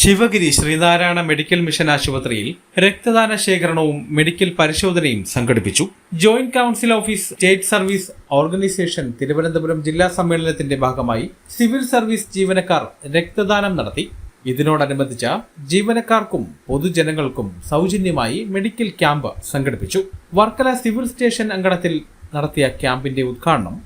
Sivagiri Sreenarayana medical mission ആശുപത്രിയിൽ രക്തദാന ശേഖരണവും മെഡിക്കൽ പരിശോധനയും സംഘടിപ്പിച്ചു. Joint council office state service organisation Thiruvananthapuram ജില്ലാ സമ്മേളനത്തിന്റെ ഭാഗമായി സിവിൽ സർവീസ് ജീവനക്കാർ രക്തദാനം നടത്തി. ഇതിനോടനുബന്ധിച്ച ജീവനക്കാർക്കും പൊതുജനങ്ങൾക്കും സൗജന്യമായി മെഡിക്കൽ ക്യാമ്പ് സംഘടിപ്പിച്ചു. വർക്കല സിവിൽ സ്റ്റേഷൻ അങ്കണത്തിൽ നടത്തിയ ക്യാമ്പിന്റെ ഉദ്ഘാടനം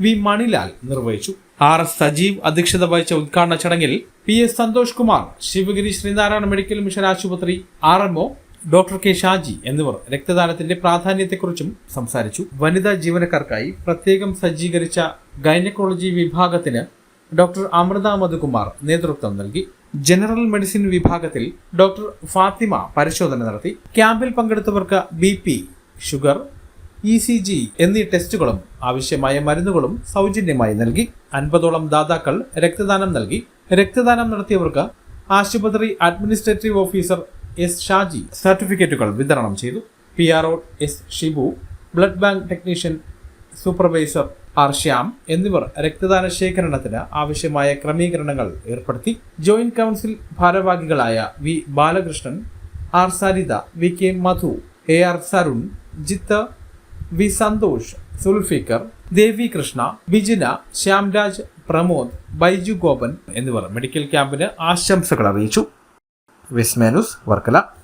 വി മണിലാൽ നിർവഹിച്ചു. ആർ എസ് സജീവ് അധ്യക്ഷത വഹിച്ച ഉദ്ഘാടന ചടങ്ങിൽ P S Santhosh Kumar Sivagiri Sreenarayana medical mission ആശുപത്രി R M O doctor K Shaji എന്നിവർ രക്തദാനത്തിന്റെ പ്രാധാന്യത്തെക്കുറിച്ചും സംസാരിച്ചു. വനിതാ ജീവനക്കാർക്കായി പ്രത്യേകം സജ്ജീകരിച്ച ഗൈനക്കോളജി വിഭാഗത്തിന് ഡോക്ടർ അമൃത മധുകുമാർ നേതൃത്വം നൽകി. ജനറൽ മെഡിസിൻ വിഭാഗത്തിൽ ഡോക്ടർ ഫാത്തിമ പരിശോധന നടത്തി. ക്യാമ്പിൽ പങ്കെടുത്തവർക്ക് B sugar E C G എന്നീ ടെസ്റ്റുകളും ആവശ്യമായ മരുന്നുകളും സൗജന്യമായി നൽകി അൻപതോളം ദാതാക്കൾ രക്തദാനം നൽകി. രക്തദാനം നടത്തിയവർക്ക് ആശുപത്രി അഡ്മിനിസ്ട്രേറ്റീവ് ഓഫീസർ എസ് ഷാജി സർട്ടിഫിക്കറ്റുകൾ വിതരണം ചെയ്തു. P R O S Shibu blood bank technician supervisor R Shyam എന്നിവർ രക്തദാന ശേഖരണത്തിന് ആവശ്യമായ ക്രമീകരണങ്ങൾ ഏർപ്പെടുത്തി. ജോയിന്റ് കൗൺസിൽ ഭാരവാഹികളായ V Balakrishnan R Saritha V K Madhu A R Sarunjith V Santhosh Sulfikar Devi Krishna Bijina Shyamraj Pramod Baiju Gopan എന്നിവർ medical ക്യാമ്പിന് ആശംസകൾ അറിയിച്ചു. വിസ്മേനുസ് വർക്കല.